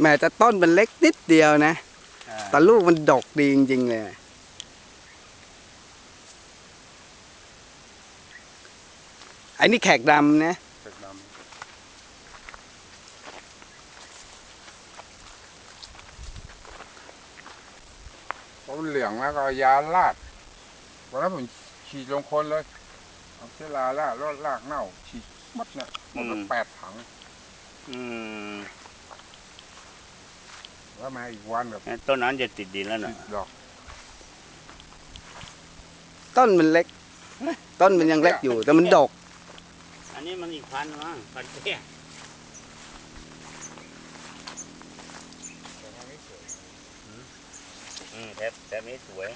แม้แต่ต้นมันเล็กนิดเดียวนะอ่าแต่ลูกมันดกดีจริงๆเลยไอ้นี่แขกดำนะเป็ดดำพอมันเหลืองแล้วก็เอายาลาดวันนั้นผมฉีดลงคนเลยเอาเชื้อราลาดรอดรากเน่าฉีดหมดเนี่ยหมดไปแปดถัง อืม แล้วมาอีกวันแบบงั้นต้นนั้นจะติดดินแล้วตินะดดอก ต้นมันเล็ก ต้นมันยังเล็กอยู่แต่มันดก อันนี้มันอีกพันมั้งพันเตี้ยอืมแถบแถบนี้สวย